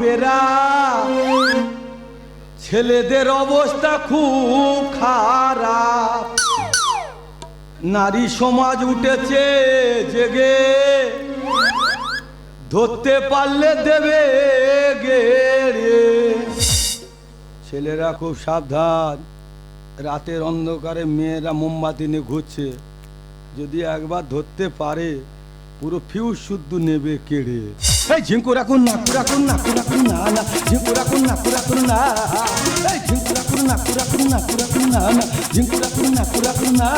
বাপেরা, ছেলেদের অবস্থা খুব খারাপ। নারী সমাজ উঠেছে জেগে, ধরতে পারলে দেবে গেড়ে। ছেলেরা খুব সাবধান, রাতের অন্ধকারে মেয়েরা মোমবাতি নিয়ে ঘুরছে। যদি একবার ধরতে পারে, পুরো ফিউজ শুদ্ধ নেবে কেড়ে। এই ঝিঙ্কু রাখুন নাকু রাখুন নাকু রাখুন না না ঝিঙ্কু রাখুন নাকু রাখুন না এই ঝিঙ্কু রাখুন নাকু রাখুন নাকু রাখুন না না ঝিঙ্কু রাখুন নাকু রাখুন না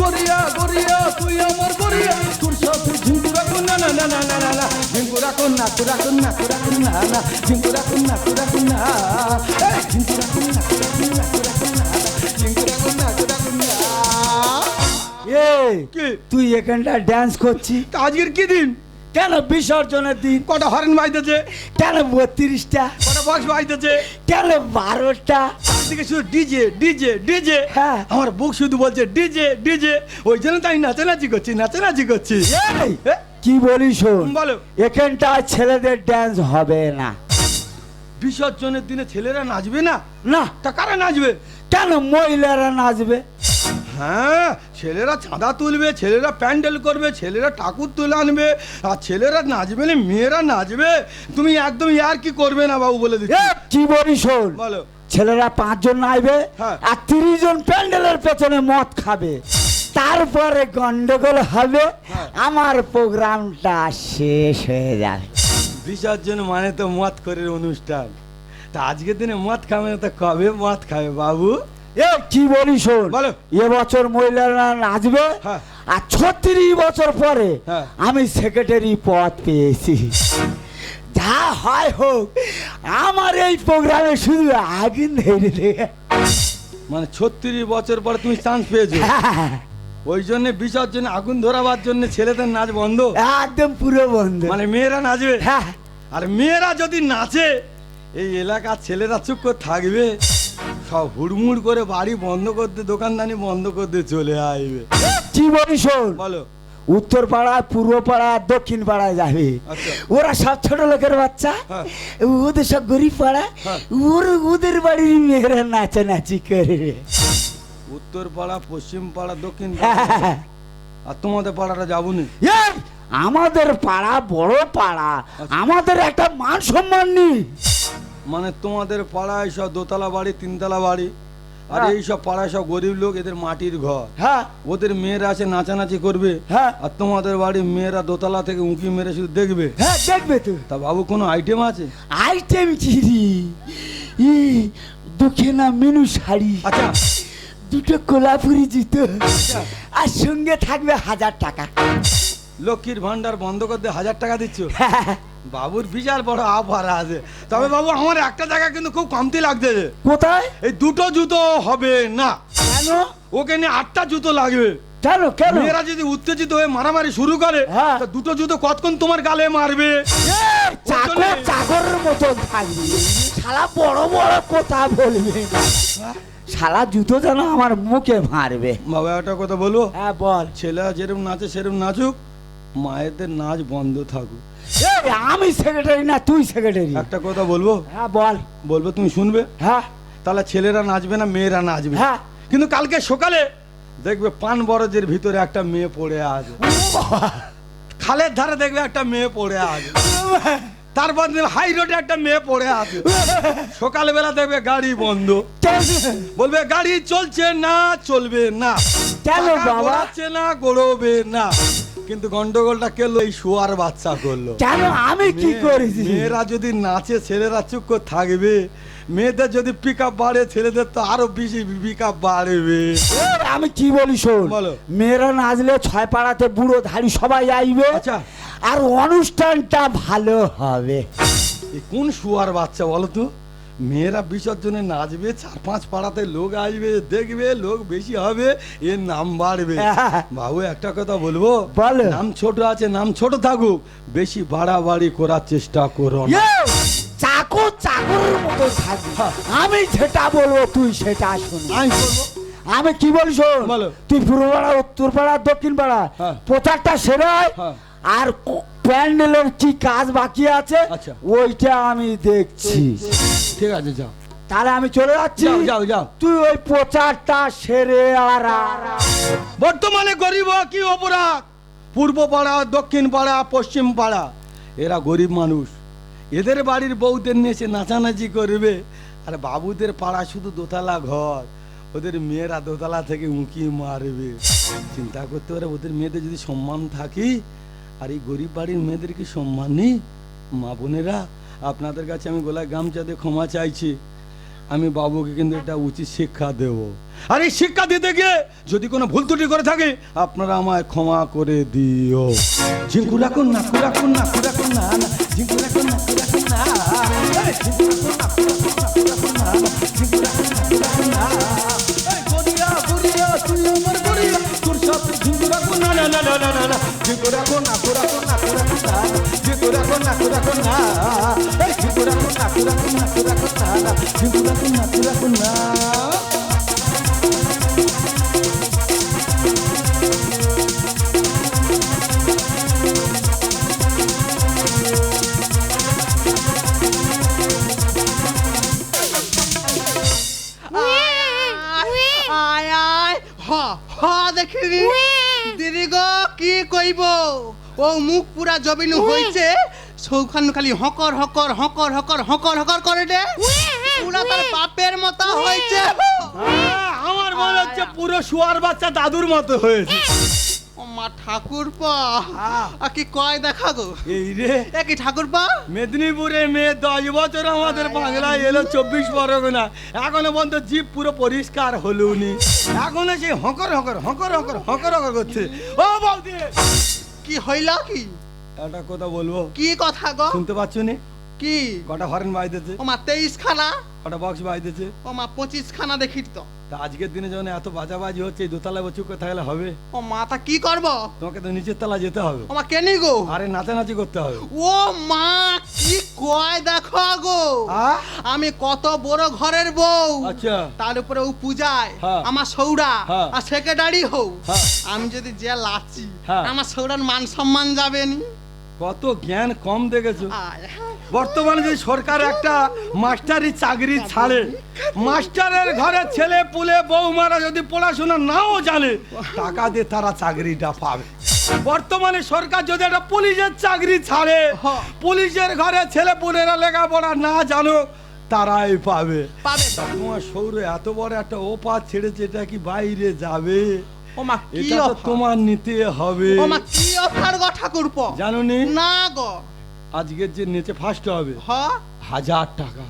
গরিয়া গরিয়া তুই আমার গরিয়া তোর সাথে ঝিঙ্কু রাখুন না না না না না না না ঝিঙ্কু রাখুন নাকু রাখুন নাকু না না ঝিঙ্কু রাখুন নাকু না এই ঝিঙ্কু রাখুন নাকু রাখুন নাকু রাখুন না ঝিঙ্কু রাখুন নাকু এই তুই এখানটা ড্যান্স করছি আজকের কি দিন কেন বিসর্জনের দিন? কটা হরেন বাজতেছে কেন বত্রিশটা? কটা বক্স বাজতেছে কেন বারোটা? দিকে শুধু ডিজে ডিজে ডিজে। হ্যাঁ। আমার বুক শুধু বলছে ডিজে ডিজে। ওই জন্য তাই নাচানাচি করছি নাচানাচি করছি। কি বলি শোন? বলো। এখানটা ছেলেদের ড্যান্স হবে না। বিসর্জনের দিনে ছেলেরা নাচবে না? না। তা কারা নাচবে? কেন মহিলারা নাচবে? হ্যাঁ ছেলেরা চাঁদা তুলবে ছেলেরা প্যান্ডেল করবে ছেলেরা ঠাকুর তুলে আনবে আর ছেলেরা নাচবে না মেয়েরা নাচবে। তুমি একদম আর কি করবে না বাবু বলে দিচ্ছি। কি বলি শোন? বলো। ছেলেরা পাঁচজন নাচবে হ্যাঁ। আর তিরিশ জন প্যান্ডেলের পেছনে মদ খাবে। তারপরে গন্ডগোল হবে হ্যাঁ। আমার প্রোগ্রামটা শেষ হয়ে যাবে। বিসর্জন মানে তো মদ করে অনুষ্ঠান। তা আজকের দিনে মদ খাবে না তো কবে মদ খাবে বাবু? কি বলি শোন। এবছর মহিলারা নাচবে হ্যাঁ। আর ছত্রিশ বছর পরে হ্যাঁ। আমি সেক্রেটারি পদ পেয়েছি। যা হয় হোক আমার এই প্রোগ্রামে শুধু আগুন ধরে দে মানে ছত্রিশ বছর পরে তুমি চান্স পেয়েছ। ওই জন্য বিসর্জনে আগুন ধরাবার জন্য ছেলেদের নাচ বন্ধ। একদম পুরো বন্ধ। মানে মেয়েরা নাচবে? হ্যাঁ। আর মেয়েরা যদি নাচে এই এলাকার ছেলেরা চুপ করে থাকবে। সব হুড়মুড় করে বাড়ি বন্ধ করতে দোকানদানি বন্ধ করতে চলে আসবে। কি বলি শোন? বলো। উত্তর পাড়ায় পূর্ব পাড়া দক্ষিণ পাড়ায় যাবে। আচ্ছা। ওরা সব ছোট লোকের বাচ্চা। হ্যাঁ। ওদের সব গরিব পাড়া। হ্যাঁ। ওর ওদের বাড়ির মেয়েরা নাচানাচি করে উত্তর পাড়া পশ্চিম পাড়া দক্ষিণ পাড়া। আর তোমাদের পাড়াটা যাব নি আমাদের পাড়া বড় পাড়া। আমাদের একটা মান সম্মান নেই। মানে তোমাদের পাড়ায় সব দোতলা বাড়ি তিনতলা বাড়ি আর হ্যাঁ। এই সব পাড়ায় সব গরিব লোক এদের মাটির ঘর। হ্যাঁ। ওদের মেয়েরা আছে নাচানাচি করবে হ্যাঁ। আর তোমাদের বাড়ির মেয়েরা দোতলা থেকে উঁকি মেরে শুধু দেখবে। হ্যাঁ দেখবে তো। তা বাবু কোনো আইটেম আছে? আইটেম চিরি ই দুঃখে না মেনু শাড়ি। আচ্ছা। দুটো কোলাপুরি জুতো। আর সঙ্গে থাকবে হাজার টাকা। লক্ষ্মীর ভান্ডার বন্ধ করতে হাজার টাকা দিচ্ছ? বাবুর বিশাল বড় আফার আছে। তবে বাবু আমার একটা জায়গা কিন্তু খুব কমতি লাগছে কোথায়? এই দুটো জুতো হবে না। কেন? ওকে নিয়ে আটটা জুতো লাগবে। কেন কেন? মেয়েরা যদি উত্তেজিত হয়ে মারামারি শুরু করে হ্যাঁ। তা দুটো জুতো কতক্ষণ তোমার গালে মারবে? চাকর চাকরের মতন থাকবে। শালা বড় বড় কথা বলবে। শালা জুতো যেন আমার মুখে মারবে। বাবা একটা কথা বলব? হ্যাঁ বল। ছেলেরা যেরকম নাচে সেরকম নাচুক। মায়েদের নাচ বন্ধ থাকুক। আমি সেক্রেটারি না তুই সেক্রেটারি একটা কথা বলব? হ্যাঁ বল। বলব তুমি শুনবে? হ্যাঁ। তাহলে ছেলেরা নাচবে না মেয়েরা নাচবে? হ্যাঁ। কিন্তু কালকে সকালে দেখবে পান বরজের ভিতরে একটা মেয়ে পড়ে আছে। খালের ধারে দেখবে একটা মেয়ে পড়ে আছে। তারপর হাই রোডে একটা মেয়ে পড়ে আছে। সকালবেলা দেখবে গাড়ি বন্ধ। বলবে গাড়ি চলছে না চলবে না। কেন বাবা? না গড়বে না। কিন্তু গন্ডগোলটা কেলো এই শোয়ার বাচ্চা করল। কেন? আমি কি করেছি? মেয়েরা যদি নাচে ছেলেরা চুপ থাকবে। মেয়েদের যদি পিক আপ বাড়ে ছেলেদের তো আরও বেশি পিক আপ বাড়বে আমি কি বলি শোন। মেয়েরা নাচলে ছয় পাড়াতে বুড়ো ধাড়ি সবাই আসবে আচ্ছা। আর অনুষ্ঠানটা ভালো হবে। কোন শুয়ার বাচ্চা বলো তো? মেয়েরা বিসর্জনে নাচবে চার পাঁচ পাড়াতে লোক আসবে দেখবে লোক বেশি হবে এর নাম বাড়বে হ্যাঁ। বাবু একটা কথা বলব বলো। নাম ছোট আছে নাম ছোট থাকুক বেশি বাড়াবাড়ি করার চেষ্টা করো না ইয়ে, চাকর চাকরের মতো থাকবে আমি যেটা বলব তুই সেটা শুনবি আমি কি বলি শোন বলো। তুই পূর্ব পাড়া উত্তর পাড়া দক্ষিণ পাড়া হ্যাঁ। প্রচারটা সেরাই হ্যাঁ। আর প্যান্ডেলের কি কাজ বাকি আছে আচ্ছা। ওইটা আমি দেখছি। ঠিক আছে যাও। তাহলে আমি চলে যাচ্ছি। যাও যাও যাও। তুই ওই প্রচারটা সেরে আর। বর্তমানে গরিব কি অপরাধ? পূর্ব পাড়া দক্ষিণ পাড়া পশ্চিম পাড়া এরা গরিব মানুষ। এদের বাড়ির বউদের নিয়ে এসে নাচানাচি করবে। আর বাবুদের পাড়া শুধু দোতলা ঘর। ওদের মেয়েরা দোতলা থেকে উঁকি মারবে। চিন্তা করতে পারে ওদের মেয়েদের যদি সম্মান থাকি আর এই গরিব বাড়ির মেয়েদের কি সম্মান নেই? মা বোনেরা আপনাদের কাছে আমি গোলায় গামছা দিয়ে ক্ষমা চাইছি। আমি বাবুকে কিন্তু এটা উচিত শিক্ষা দেব। আর এই শিক্ষা দিতে গিয়ে যদি কোনো ভুল ত্রুটি করে থাকে আপনারা আমায় ক্ষমা করে দিও। ঝিঙ্কু রাখুন না কুরাকুন না কুরাকুন না ঝিঙ্কু রাখুন না কুরাকুন না ঝিঙ্কু রাখুন না, কুরাকুন না, ঝিঙ্কু রাখুন না, কুরাকুন না। তুই আমার রাখুন না, না, না, না, না, না, না, ঝিঙ্কু রাখুন না, কুরাকুন না, কুরাকুন না, না, ঝিঙ্কু রাখুন না। এই, ঝিঙ্কু রাখুন না, কুরাকুন না, কুরাকুন না, না, ঝিঙ্কু রাখুন না, কইব ও মুখ পুরা জবিনু হইছে। সৌখান খালি হকর হকর হকর হকর হকর হকর করে দে। পুরা তার বাপের মতো হইছে। আহ, আমার মনে হচ্ছে পুরো শুয়ার বাচ্চা দাদুর মতো হয়েছে। মা ঠাকুরপা। আ কি কয় দেখা গো? এই রে। একই কি ঠাকুরপা? মেদিনীপুরে মেয়ে দশ বছর আমাদের বাংলায় এলো চব্বিশ পরগনা এখনও পর্যন্ত জিপ পুরো পরিষ্কার হলুনি। এখনও সেই হকর হকর হকর হকর হকর হকর করছে। ও বৌদি! কি হইল কি? একটা কথা বলব। কি কথা গো? শুনতে পাচ্ছ নি? কি? কটা হরেন বাইতেছে ও মা তেইশ খানা? কটা বক্স বাইতেছে ও মা পঁচিশ খানা দেখি তো। তা আজকের দিনে যখন এত বাজাবাজি হচ্ছে এই দোতলা বছর করে থাকলে হবে? ও মা তা কি করব? তোমাকে তো নিচের তলা যেতে হবে। ও মা কেনি গো আরে নাচানাচি করতে হবে। ও মা কি কয় দেখো গো? আমি কত বড় ঘরের বউ। আচ্ছা। তার উপরে ও পূজায়। আমার সৌরা। আর সেক্রেটারি হও। আমি যদি যে লাচি। আমার সৌরার মান সম্মান যাবে নি? কত জ্ঞান কম দেখেছ? বর্তমানে যদি সরকার একটা মাস্টারি চাকরি ছাড়ে মাস্টারের ঘরে ছেলে পুলে বৌমারা যদি পড়াশোনা নাও জানে টাকা দিয়ে তারা চাকরিটা পাবে। বর্তমানে সরকার যদি একটা পুলিশের চাকরি ছাড়ে হ্যাঁ। পুলিশের ঘরে ছেলে পুলেরা লেখাপড়া না জানো তারাই পাবে। তোমার সৌর এত বড় একটা ওপার ছেড়েছে এটা কি বাইরে যাবে? ও মা কি এটা তো অফার? তোমার নিতে হবে। ও মা কি অফার গো ঠাকুরপ? নি গো। আজকের যে নেচে ফার্স্ট হবে হ? হাজার টাকা।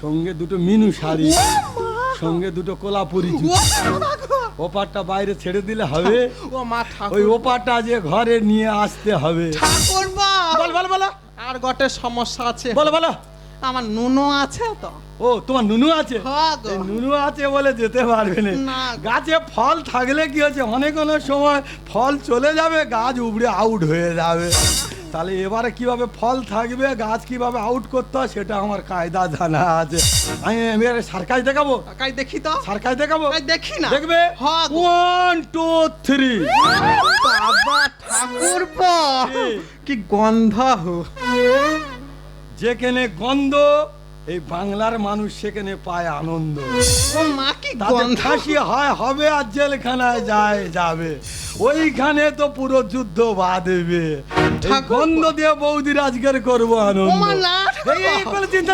সঙ্গে দুটো মিনু শাড়ি ও মা, সঙ্গে দুটো কোলাপুরি ও জুতো গো। ওপারটা বাইরে ছেড়ে দিলে হবে ও মা ওই ঠাকুর ওপারটা যে ঘরে নিয়ে আসতে হবে। ঠাকুরপ বল বল বলো। আর গটে সমস্যা আছে। বলো বলো। আমার নুনু আছে তো। ও তোমার নুনু আছে? হ্যাঁ এই নুনু আছে বলে যেতে পারবে না। গাছে ফল থাকলে কি হচ্ছে? অনেক অনেক সময় ফল চলে যাবে গাছ উপড়ে আউট হয়ে যাবে। তাহলে এবারে কীভাবে ফল থাকবে গাছ কীভাবে আউট করতে হয় সেটা আমার কায়দা জানা আছে। আমি এবারে সার্কাস দেখাবো? কাই দেখি তো। সার্কাস দেখাবো? দেখি না। দেখবে? ওয়ান টু থ্রি বাবা ঠাকুর কি? কি গন্ধ। যেখানে গন্ধ এই বাংলার মানুষ সেখানে পায় আনন্দ। ফাঁসি হয় হবে আর জেলখানায় যায় যাবে। ওইখানে তো পুরো যুদ্ধ বাঁধবে। গন্ধ দিয়ে বৌদি আজকের করব আনন্দ। চিন্তা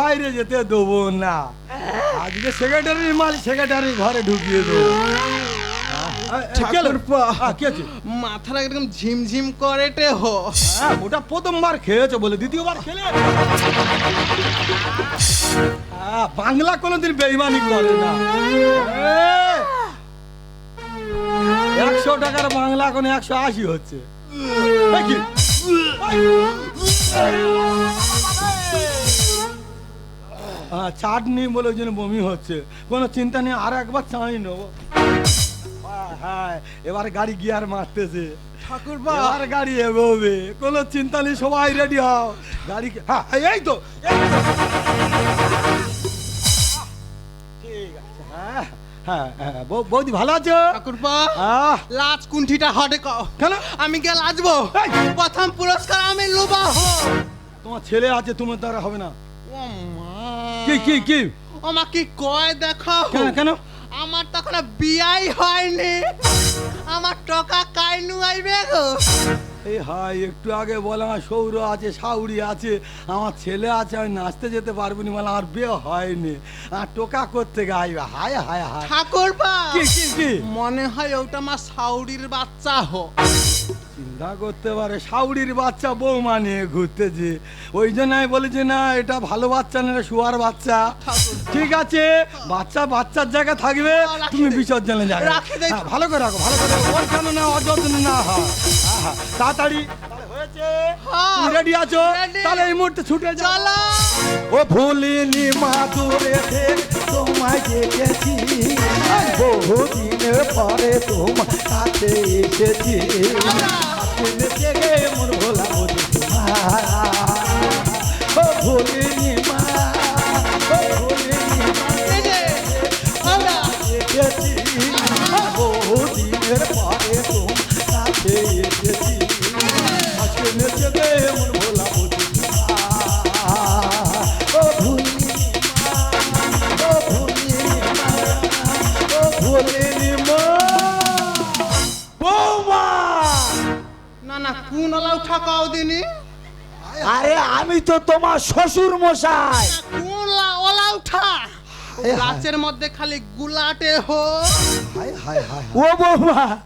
বাইরে যেতে দেবো না। আজকে সেক্রেটারির মাল সেক্রেটারি ঘরে ঢুকিয়ে দেবো। ঠাকুরপো। কি আছে? মাথাটা একদম ঝিমঝিম করে টে হো হ্যাঁ, ওটা প্রথমবার খেয়েছো বলে দ্বিতীয়বার খেলে। হ্যাঁ, বাংলা কোনোদিন বেইমানি করে না। একশো টাকার বাংলা এখন একশো আশি হচ্ছে। হ্যাঁ, চাটনি বলে ওই জন্য বমি হচ্ছে। কোনো চিন্তা নেই আর একবার চাই নেব। হ্যাঁ, হ্যাঁ এবার গাড়ি গিয়ার মারতেছে। ঠাকুর এবার গাড়ি এগোবে। কোনো চিন্তা নেই সবাই রেডি হও। গাড়ি হ্যাঁ এই- তো ঠিক আছে হ্যাঁ হ্যাঁ হ্যাঁ বৌ- বৌদি ভালো আছো? ঠাকুরপা লাজ কুণ্ঠিটা হটে কও কেন? আমি গে লাজবো? প্রথম পুরস্কার আমি লোবা হো তোমার ছেলে আছে তোমার দ্বারা হবে না। কি কি কি? ও মা কি কয় দেখো? কেন কেন? আমার তখন বিয়াই হয়নি। আমার টাকা কাইনু আইবে গো? এই হাই একটু আগে বলে আমার সৌর আছে সাউরি আছে আমার ছেলে আছে আমি নাচতে যেতে পারব না বলে আমার বিয়ে হয়নি। আর টোকা করতে গাইবে হায় হায় হায়। ঠাকুরপা! কি কি কি? মনে হয় ওটা আমার সাউরির বাচ্চা হো চিন্তা করতে পারে সাউরির বাচ্চা বৌমা নিয়ে ঘুরতেছে। ওই জন্য আমি বলেছি না এটা ভালো বাচ্চা না এটা শুয়ার বাচ্চা। ঠিক আছে বাচ্চা বাচ্চার জায়গা থাকবে তুমি। বিসর্জনে যাবে। হ্যাঁ, ভালো করে রাখো ভালো করে রাখো। ওর যেন না অযত্ন না হ্যাঁ। তাড়াতাড়ি। হয়েছে হ্যাঁ। রেডি আছো? তাহলে এই মুহূর্তে ছুটে চলো। ও ভুলিনি মাদুরে তোমায় দেখেছি। বহুদিনের পরে তোমার কাছে এসেছি। ভোলা বলি তোমার ও ভুলিনি আরে আমি তো তোমার শ্বশুর মশাই। কোন লা- ওলা উঠা। গাছের মধ্যে খালি গুলাটে হো। ও বৌমা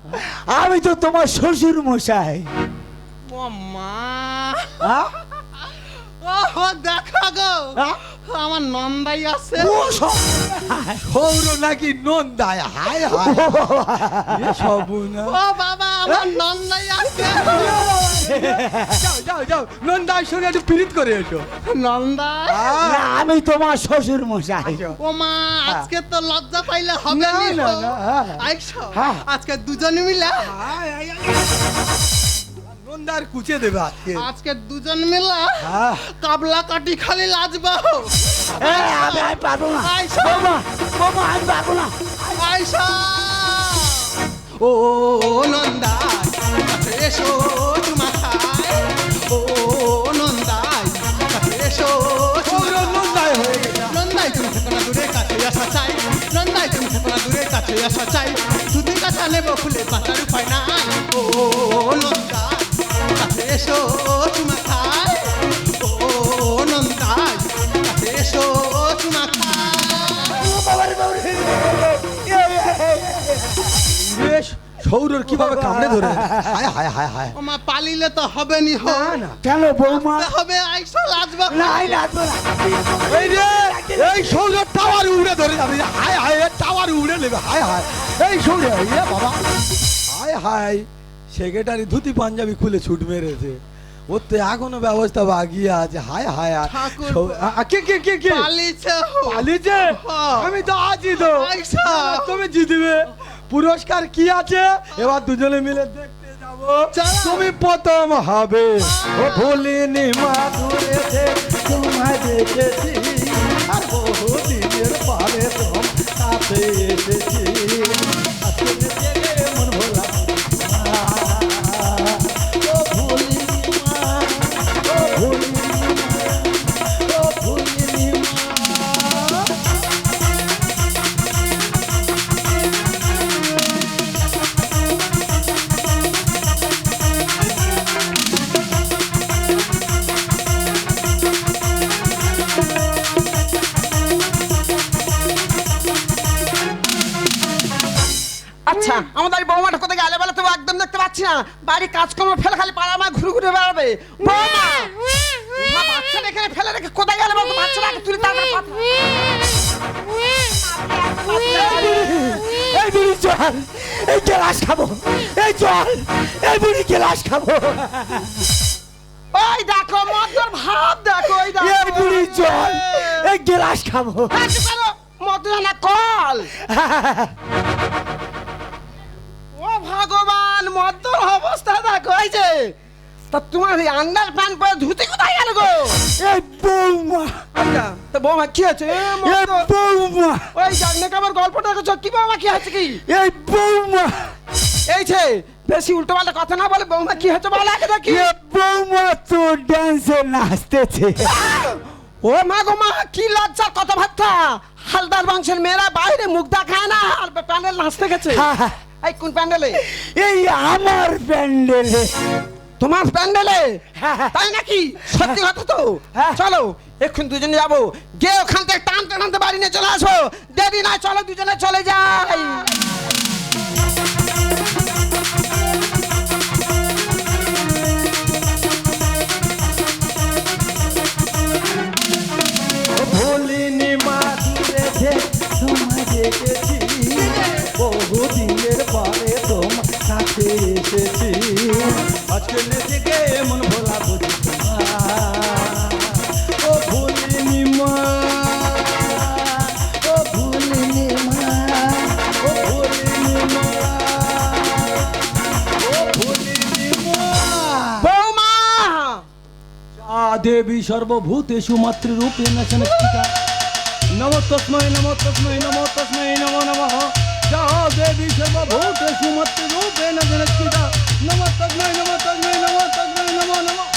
আমি তো তোমার শ্বশুর মশাই। ও মা? ও দেখা গো? আমার নন্দাই আছে। সৌর নাকি নন্দায় হায় হায়। সবুনা ও বাবা আমার নন্দাই আছে। যাও যাও যাও। নন্দার সঙ্গে একটু পিরিত করে এসো। নন্দা। আমি তোমার শ্বশুর মশাই। ও মা আজকে তো লজ্জা পাইলে হবে না। হ্যাঁ। হ্যাঁ। আজকে দুজনে মিলে। নন্দার কুচে দেবে আজকে আজকে দুজন মিলে হ্যাঁ কাবলা কাটি খালি লাজবা আমি আমি পারব না আইসো। বৌমা বৌমা আমি পারব না আইসা ও নন্দাই কাছে এসো চুমা ও নন্দাই এসো হয়ে গেছে নন্দাই তুমি থেকো না দূরে কাছে আসা চাই নন্দাই তুমি থেকো না দূরে কাছে আসা চাই দুদিন কাছা নেব খুলে বাঁচার উপায় নাই ও নন্দাই সৌরর কীভাবে কামড়ে ধরে? হায় হায় হায় হায়। ও পালিলে তো হবে নি হো। না কেন বৌমা? হবে আইসা লাজবা নাই লাগবো না এই রে এই সৌর টাওয়ার উড়ে ধরে যাবে। হায় হায় টাওয়ার উড়ে নেবে। হায় হায়। এই সৌর এ বাবা। হায় হায়। সেক্রেটারি ধুতি পাঞ্জাবি খুলে ছুট মেরেছে। ওর তো এখনও ব্যবস্থা বাগিয়ে আছে। হায় হায় কে কে কে কে? পালিছে। আমি তো আছি তো। তুমি জিতবে। পুরস্কার কি আছে? এবার দুজনে মিলে দেখতে যাব। তুমি প্রথম হবে। ও ভুলিনি মাধুরে তোমায় দেখেছি। আর বহুদিনের পরে তোম কাছে এসেছি। পাচ্ছি না। বাড়ি কাজকর্ম ফেলে খালি পাড়া মা ঘুরে ঘুরে বেড়াবে। বাচ্চাটা এখানে ফেলে রেখে কোথায় গেলে বলতো? বাচ্চাটাকে তুলে তারপরে পাঠা এই বুড়ি চল এই গ্লাস খাব। এই চল এই বুড়ি গ্লাস খাব। ওই দেখো মদর ভাব দেখো ওই দেখো। এই বুড়ি চল এই গ্লাস খাব। করো, মদনা কল। ও ভগবান মদর অবস্থা দেখো এই যে। তা তোমার এই আন্ডার প্যান্ট পরে ধুতি কোথায় গেল গো? এই বৌমা। আচ্ছা তা বৌমা কি আছে? এই বৌমা। ওই জাগনে কাবার গল্পটা করছ? কি বৌমা কি হচ্ছে কি? এই বৌমা। এই যে বেশি উল্টো পাল্টা কথা না বলে বৌমা কি হচ্ছে বলে আগে দেখি। বৌমা তো ড্যান্সে নাচতেছে। ও মা গো মা কি লজ্জার কথা ভাবতা। হালদার বংশের মেয়েরা বাইরে মুখ দেখায় না আর প্যান্ডেল নাচতে গেছে। হ্যাঁ। এই কোন প্যান্ডেলে? এই আমার প্যান্ডেলে। তোমার প্যান্ডেলে? হ্যাঁ, হ্যাঁ। তাই নাকি? সত্যি কথা তো? হ্যাঁ। চলো এক্ষুন দুজনে যাব। গিয়ে ওখান থেকে টানতে টানতে বাড়ি নিয়ে চলে আসো। দেরি না চলো দুজনে চলে যাই। ভুলিনি কাছে এসেছি আজকে গে মন ভোলা বুঝি তোমার ও দেবী সর্বভূতেষু মাতৃরূপে নমো তস্মৈ নমো তস্মৈ, নমো নমো নমঃ। যা দেবী সর্বভূতেষু নমো নমঃ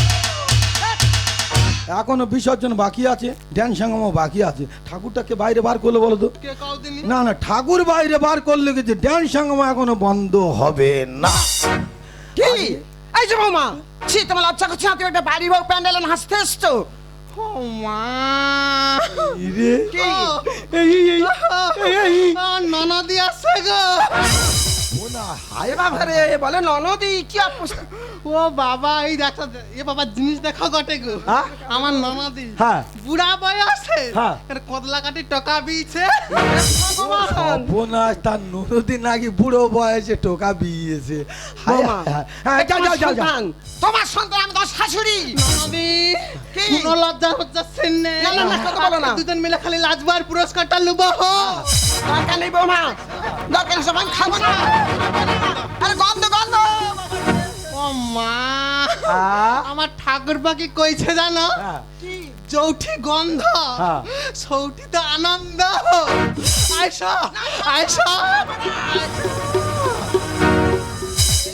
এখনও বিসর্জন বাকি আছে ধ্যান সঙ্গমও বাকি আছে। ঠাকুরটাকে বাইরে বার করলে বলো তো? না না ঠাকুর বাইরে বার করলে কিছু ধ্যান সঙ্গম এখনও বন্ধ হবে না? কি? এই যে বৌমা ছি তোমার লজ্জা করছে না? তুমি একটা বাড়ি বউ প্যান্ডেলে নাচতে এসছো? ও মা রে। কি? এই এই এই এই এই। ননদি আসছে গো। হায় বাবা রে বলে ননদি কি অবস্থা? ও বাবা এই দেখা এ বাবা জিনিস দেখা ঘটে গো হ্যাঁ? আমার ননদি হ্যাঁ। বুড়া বয়সে হ্যাঁ। কদলা কাটি টকা বিছে সর্বনাশ তার ননদি নাকি বুড়ো বয়সে টোকা বিয়েছে হায় বৌমা, হায়, হ্যাঁ, যাও, যাও, যাও। তোমার সন্তান আমি তোর শাশুড়ি ননদি কি? কোনো লজ্জা হচ্ছে না, না, না, কথা বলো না। দুজন মিলে খালি লাজবার পুরস্কারটা লুবো হো দরকার নেই বৌমা দরকার খাব না আরে গন্ধ গন্ধ মা হ্যাঁ? আমার ঠাকুর পাখি কইছে জানো? হ্যাঁ। চৌঠি গন্ধ হ্যাঁ। সৌঠি তো আনন্দ। আয়সা আয়সা।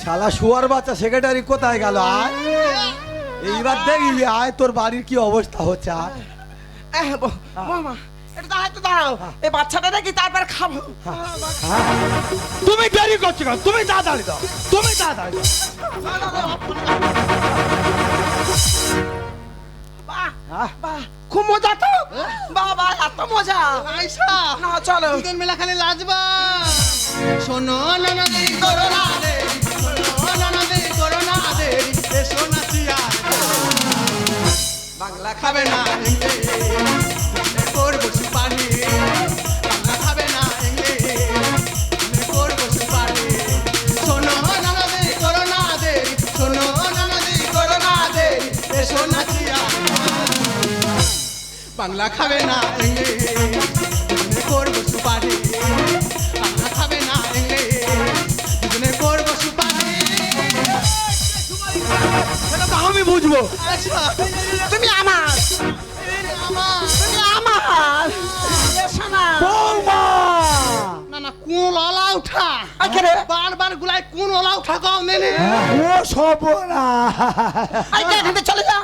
শালা শুয়ার বাচ্চা সেক্রেটারি কোথায় গেল আয়? এইবার দেখবি আয় তোর বাড়ির কি অবস্থা হচ্ছে বৌ- বৌমা। একটু দাঁড়াও একটু দাঁড়াও এই বাচ্চাটা দেখি তারপর খাব। তুমি দেরি করছ কেন? তুমি তাড়াতাড়ি দাও তুমি তাড়াতাড়ি দাও। হ্যাঁ? খুব মজা তো। বাবা এত মজা। আয়সা। না চলো। দুজন মিলে খালি লাজবা। শোনো ননদি করোনা দে শোনো ননদি করোনা দে এসো নাচি আর বাংলা খাবে না বাংলা খাবে না ইংলিশ করব সুপারি। বাংলা খাবে না ইংলিশ দুজনে করব সুপারি। সেটা তো আমি বুঝব। আচ্ছা কোন ললা উঠা আইকে রে। বারবার গুলাই কোন ললা উঠা কও নেনে ও সবনা আই কে এখান থেকে চলে যা।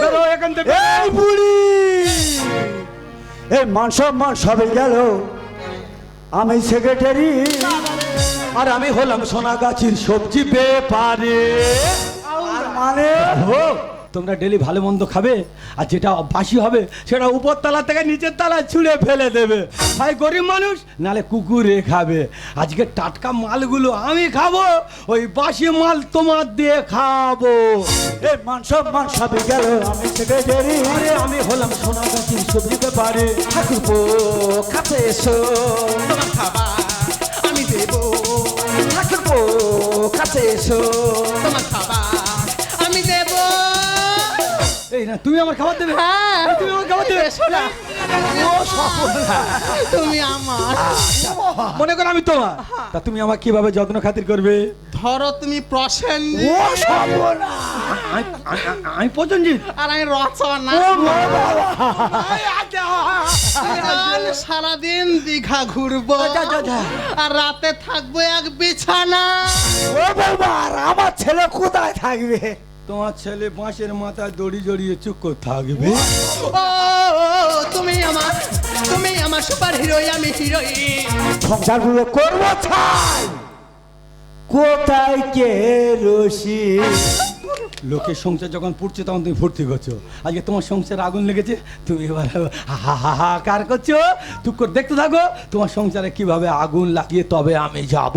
বেরো এখান থেকে। এই বুড়ি! এই মান সম্মান সবে গেল। আমি সেক্রেটারি আর আমি হলাম সোনাগাছির সবজি ব্যাপারে। আর মানে ও তোমরা ডেলি ভালো মন্দ খাবে, আর যেটা বাসি হবে সেটা উপর তলা থেকে নিচের তলা ছুঁড়ে ফেলে দেবে। ভাই, গরিব মানুষ, নালে কুকুরে খাবে। আজকে টাটকা মালগুলো আমি খাব, ওই বাসি মাল তোমার দিয়ে খাব। সম্মান সবে গেল, আমি সেক্রেটারি আরে, আমি হলাম ব্যাপারে। ঠাকুরপো কাছে এসো, তোমার খাবার আমি দেবো। ঠাকুরপো কাছে এসো, তোমার খাবার এই না তুমি আমার খাবার দেবে? হ্যাঁ। তুমি আমার খাবার দেবে? তুমি আমার। মনে করো আমি তোমার। তা তুমি আমার কীভাবে যত্ন খাতির করবে? ধরো তুমি প্রসেনজিৎ ও সর্বনা আমি- প্রসেনজিৎ আর আমি রচনা ও বাবা। সারাদিন দীঘা ঘুরবো। যা, যা। আর রাতে থাকব এক বিছানা। ও বাবা আমার ছেলে কোথায় থাকবে? তোমার ছেলে বাঁশের মাথায় দড়ি জড়িয়ে চুপ করে থাকবে। ও তুমি আমার তুমি আমার সুপার হিরোই আমি হিরোইন। সংসারগুলো করব ছাই! কোথায় কে রশি? লোকের সংসার যখন পুড়ছে তখন তুমি ফুর্তি করছ। আজকে তোমার সংসারে আগুন লেগেছে তুমি এবার হা হা হা কার করছ। তুই করে দেখতে থাকো তোমার সংসারে কীভাবে আগুন লাগিয়ে তবে আমি যাব।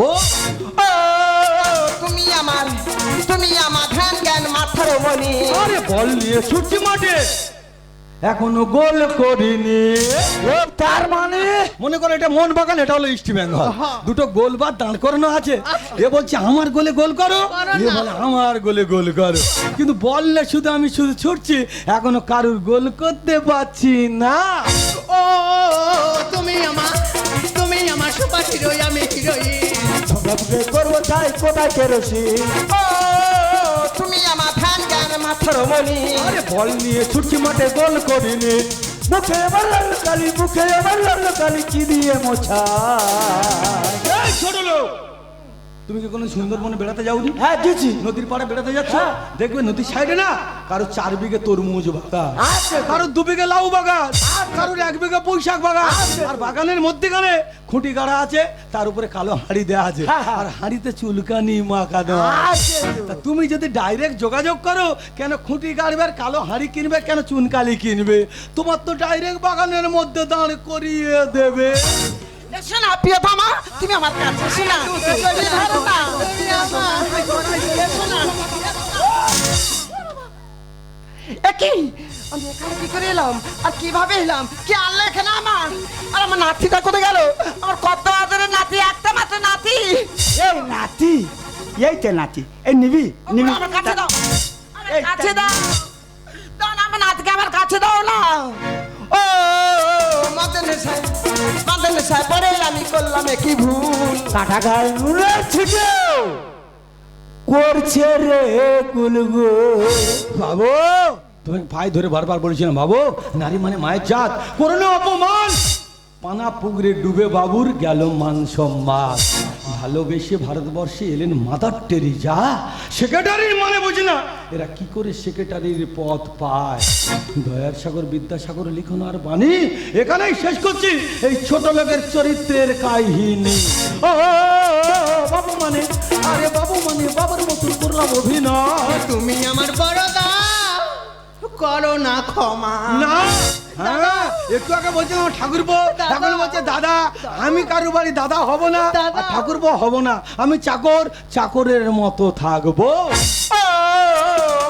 তুমি আমার তুমি আমার ধ্যান জ্ঞান মাথার মনি আরে বল নিয়ে ছুটছি মাঠে। এখনও গোল করিনি। ও তার মানে? মনে করো এটা মন বাগান এটা হলো ইস্ট বেঙ্গল দুটো গোল বা দাঁড় করানো আছে। এ বলছে আমার গোলে গোল করো? এ বলে আমার গোলে গোল করো। কিন্তু বললে শুধু আমি শুধু ছুটছি এখনও কারুর গোল করতে পারছি না। ও তুমি আমার তুমি আমার সুপার হিরোই আমি হিরোইন গুলো করব ছাই কোথায় কে ও তুমি আমার ধ্যান জ্ঞান মাথার মনি আরে বল নিয়ে ছুটছি মাঠে গোল করিনি। মুখে এবার লাল কালি মুখে এবার লাল কালি কি দিয়ে মোছা এই ছোট লোক! তুমি কি কোনো সুন্দরবনে বেড়াতে যাওনি? হ্যাঁ দিচ্ছি নদীর পাড়ে বেড়াতে যাচ্ছ? হ্যাঁ। দেখবে নদীর সাইডে না কারও চার বিঘে তরমুজ বাগান। আছে কারও দু বিঘে লাউ বাগান। কারোর এক বিঘা পুঁইশাক বাগান। আর বাগানের মধ্যেখানে খুঁটি গাড়া আছে তার উপরে কালো হাঁড়ি দেওয়া আছে। হ্যাঁ, হ্যাঁ। আর হাঁড়িতে চুলকানি আছে। তা। তুমি যদি ডাইরেক্ট যোগাযোগ করো কেন খুঁটি গাড়বে আর কালো হাঁড়ি কিনবে কেন চুনকালি কিনবে? তোমার তো ডাইরেক্ট বাগানের মধ্যে দাঁড় করিয়ে দেবে। এসো না প্রিয়তমা তুমি আমার কাছে এসো না। জড়িয়ে ধরো না। এসো না একই আমি এখানে কি করে এলাম? আর কীভাবে এলাম? কি আনলে এখানে আমার? আর আমার নাতিটা কোথায় গেল? আমার কত আদরের নাতি একটা মাত্র নাতি। এই নাতি এই তো নাতি। এই নিবি নিবি। আমার কাছে দাও। আমার কাছে দাও। দাও না আমার নাতিকে আমার কাছে দাও না। ও মদন সাহেব মদন সাহেব পরে আমি করলাম কি ভুল। কাটা গায়ে নুনে ছিটে করছে রে গুলগু বাবু তুমি ভাই ধরে বারবার বলেছিলাম বাবু, নারী মানে মায়ের জাত। করো না অপমান। পানা পুকুরে ডুবে বাবুর গেল মান সম্মান। ভালোবেসে ভারতবর্ষে এলেন মাদার টেরিজা। সেক্রেটারির মানে বুঝি না। এরা কি করে সেক্রেটারির পদ পায়? দয়ার সাগর, বিদ্যাসাগর লিখন আর বাণী এখানেই শেষ করছি। এই ছোট লোকের চরিত্রের কাহিনী। বাবু মানে আরে বাবু মানে বাবার মতন করলাম অভিনয়। তুমি আমার বড়দা করো না ক্ষমা। না? হ্যাঁ? একটু আগে বলছে আমার ঠাকুরপো। এখন বলছে দাদা আমি কারু বাড়ি দাদা হব না আর ঠাকুরপো হব না। আমি চাকর চাকরের মতো থাকব।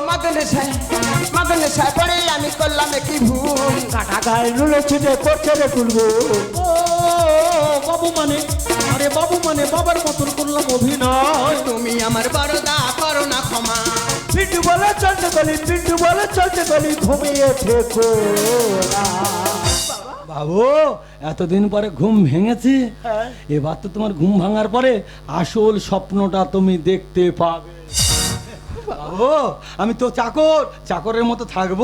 ও সাহেব মদন সাহেব পরে আমি করলাম কি ভুল। কাটা গায়ে নুনে ছিটে করছে রে গুলগু ও বাবু মানে আরে বাবু মানে বাবার মতন করলাম অভিনয়। তুমি আমার ক্ষমা পিন্টু বলে চলছে গলি পিন্টু বলে চলছে গলি ঘুমিয়ে থেকো বাবু এতদিন পরে ঘুম ভেঙেছে। হ্যাঁ। এবার তো তোমার ঘুম ভাঙার পরে আসল স্বপ্নটা তুমি দেখতে পাবে। বাবু আমি তো চাকর চাকরের মতো থাকব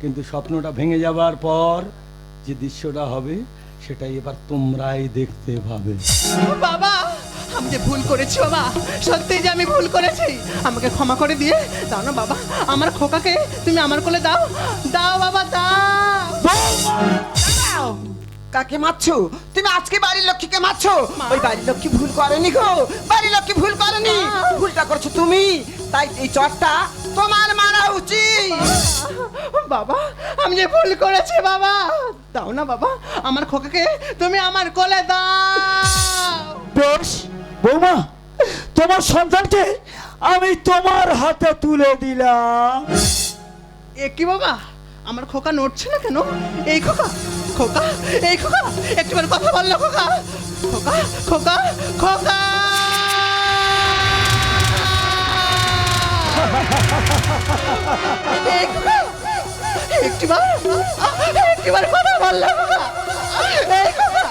কিন্তু স্বপ্নটা ভেঙে যাবার পর যে দৃশ্যটা হবে সেটাই এবার তোমরাই দেখতে পাবে। বাবা আমি যে ভুল করেছি বাবা সত্যি যে আমি ভুল করেছি আমাকে ক্ষমা করে দিয়ে দাও না বাবা আমার খোকাকে তুমি আমার কোলে দাও দাও বাবা দাও। কাকে মারছো? তুমি আজকে বাড়ির লক্ষ্মীকে মারছো? ওই বাড়ির লক্ষ্মী ভুল করেনি গো। বাড়ির লক্ষ্মী ভুল করেনি। ভুলটা করছ তুমি। তাই এই চটটা তোমার মারা উচিত। বাবা আমি যে ভুল করেছি বাবা। দাও না বাবা আমার খোকাকে তুমি আমার কোলে দাও। বেশ বৌমা তোমার সন্তানকে আমি তোমার হাতে তুলে দিলাম। এ কি বাবা আমার খোকা নড়ছে না কেন? এই খোকা খোকা এই খোকা একটিবার কথা বলল খোকা। খোকা খোকা খোকা। এই খোকা, একটিবার একটিবার কথা বলল খোকা এই খোকা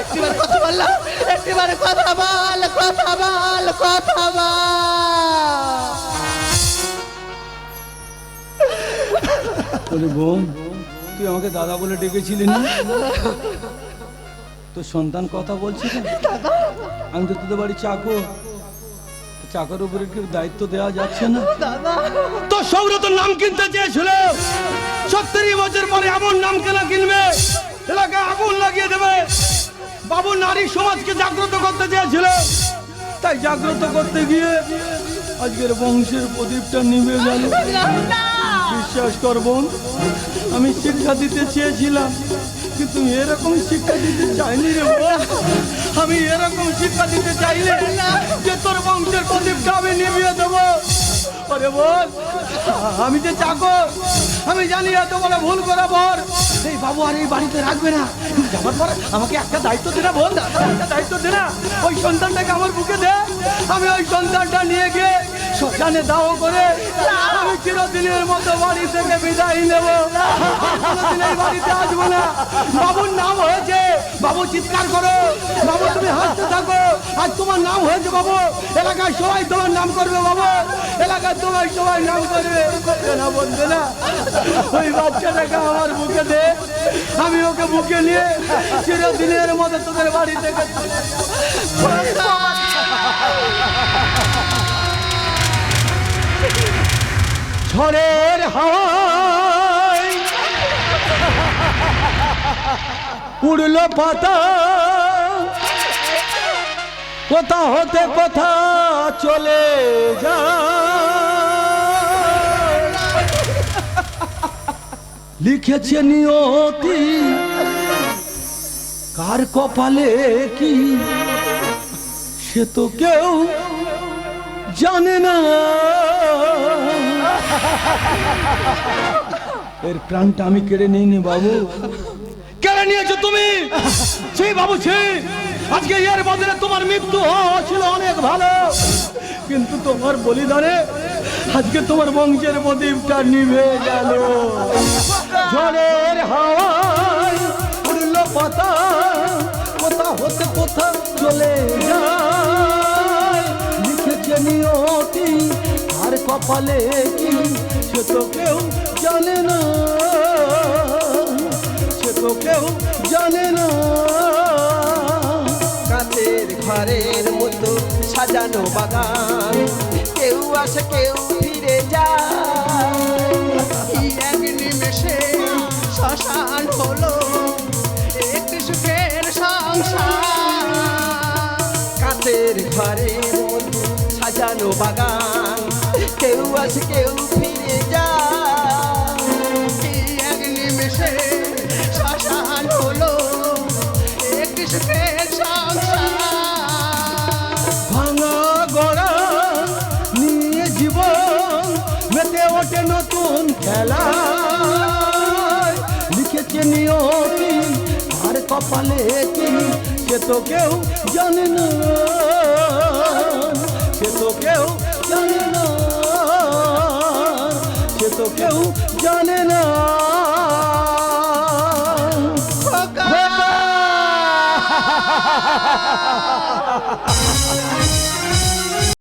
একটিবার কথা বললাম একটিবার কথা বল কথা বল কথা বল। বোন তুই আমাকে দাদা বলে ডেকেছিলি না? তোর সন্তান কথা বলছে না আমি তো তোদের বাড়ি চাকর। চাকর উপরে কেউ দায়িত্ব দেওয়া যাচ্ছে না? তোর নাম কিনতে চেয়েছিল। সত্তরই বছর পরে এমন নাম কেনা কিনবে, এলাকায় আগুন লাগিয়ে দেবে। বাবু নারী সমাজকে জাগ্রত করতে চেয়েছিল। তাই জাগ্রত করতে গিয়ে আজকের বংশের প্রদীপটা নিভে গেল। বিশ্বাস কর বোন, আমি শিক্ষা দিতে চেয়েছিলাম, কিন্তু এরকম শিক্ষা দিতে চাইনি রে আমি এরকম শিক্ষা দিতে চাইলে যে তোর বংশের প্রদীপটা আমি নিভিয়ে দেবো। আরে বল। আমি যে চাকর, আমি জানি এত বলে ভুল করা বল এই বাবু আর এই বাড়িতে রাখবে না। যাবার পর আমাকে একটা দায়িত্ব দে না একটা দায়িত্ব দে না। ওই সন্তানটাকে আমার বুকে দে। আমি ওই সন্তানটা নিয়ে গিয়ে শ্মশানে দাহ করে। আমি চিরদিনের মতো বাড়ি থেকে বিদায় নেব। বাড়িতে আসব না। বাবুর নাম হয়েছে, বাবু চিৎকার করো। বাবু, তুমি হাসতে থাকো। আজ তোমার নাম হয়েছে, বাবু। এলাকায় সবাই তোমার নাম করবে, বাবু। এলাকার তোমার সবাই নাম করবে। করবে না বলবে না। ওই বাচ্চাটাকে আমার বুকে দে। আমি ওকে বুকে নিয়ে চিরদিনের মতো তোদের বাড়ি থেকে ঝড়ের হাওয়ায় উড়লো পাতা। কোথা হতে কোথা চলে যা লিখেছে নিয়তি। কার কপালে কি? সে তো কেউ জানে না। এর প্রাণটা আমি কেড়ে নিইনি, বাবু। কেড়ে নিয়েছো তুমি? সেই বাবু সেই আজকে এর বদলে তোমার মৃত্যু হওয়া ছিল অনেক ভালো। কিন্তু তোমার বলিদানে আজকে তোমার বংশের প্রদীপটা নিভে গেল। ঝড়ের হাওয়ায় উড়লো পাতা, কোথা হতে কোথা চলে যায়। লিখেছে নিয়তি কপালে কি সে তো কেউ জানে না, সে তো কেউ জানে না। কাঁচের ঘরের মতো সাজানো বাগান, কেউ আসে, কেউ ফিরে যায়। এক নিমেষে শ্মশান হলো, একটি সুখের সংসার। কাঁচের ঘরের মতো সাজানো বাগান কেউ আসে কেউ ফিরে যায়। এক নিমেষে শ্মশান হলো সুখের সংসার ভাঙা গড়া নিয়ে জীবন মেতে ওঠে নতুন খেলা। লিখেছে নিয়তি, আর কপালে কি সে তো কেউ জানে না। সে তো কেউ তো কেউ জানে না। খোকা!